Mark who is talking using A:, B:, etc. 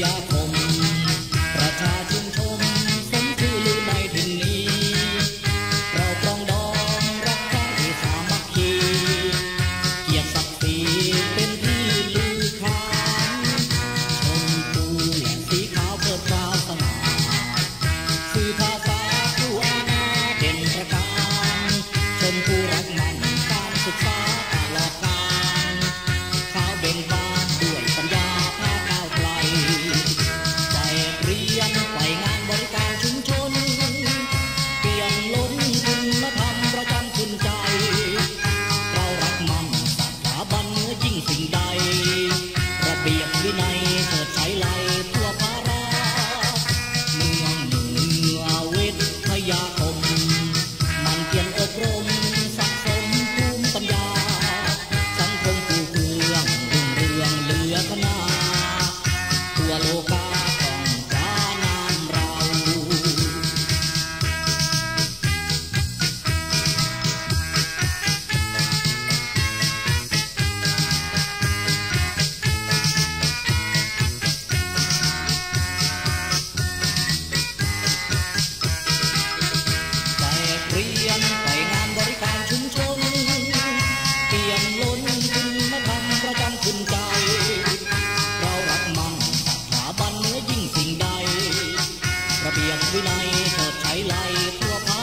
A: Yeah. จริ เปียกวิไลเถิดไฉไลทั่วพา